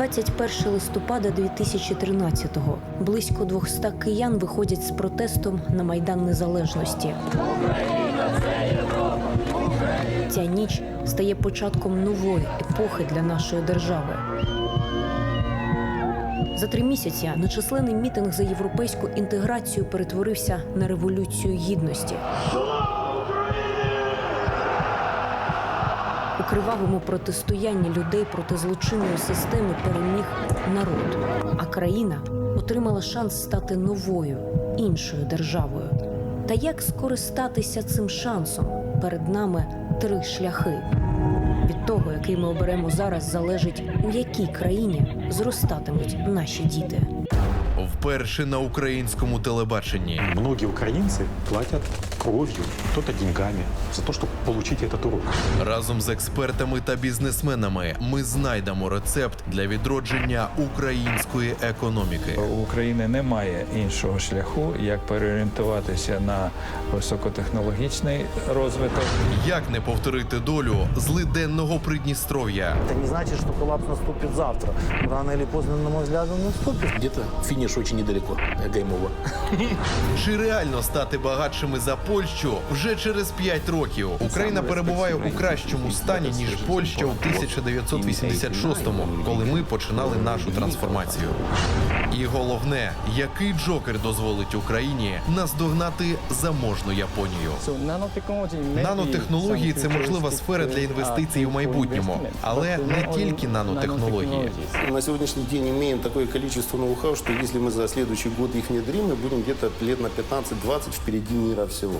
21 листопада 2013-го. Близько 200 киян виходять з протестом на Майдан Незалежності. Ця ніч стає початком нової епохи для нашої держави. За три місяці нечисленний мітинг за європейську інтеграцію перетворився на революцію гідності. У кривавому протистоянні людей проти злочинної системи переміг народ, а країна отримала шанс стати новою, іншою державою. Та як скористатися цим шансом? Перед нами три шляхи Від того, який ми оберемо зараз, залежить, у якій країні зростатимуть наші діти. Вперше на українському телебаченні Многие украинцы платят кровью, кто-то деньгами за то, чтобы получить этот урок. разом з експертами та бізнесменами ми знайдемо рецепт для відродження української економіки. У України немає іншого шляху, як переорієнтуватися на високотехнологічний розвиток. Як не повторити долю злиденного Придністров'я? Это не значит, что коллапс наступит завтра. Рано или поздно, на мой взгляд, он наступит. Где-то финиш очень недалеко, Гаймова. Чи реально стати багатшими за Польщу вже через 5 років? Україна перебуває у кращому стані ніж Польща у 1986-му, коли ми починали нашу трансформацію. І головне, який джокер дозволить Україні наздогнати заможну Японію? Нанотехнології це можлива сфера для інвестицій у майбутньому, але не тільки нанотехнології. На сьогоднішній день маємо такое количество ноу-хау, що якщо ми за следующий год їх внедрим, мы будемо где-то лет на 15-20 впереди міра всего.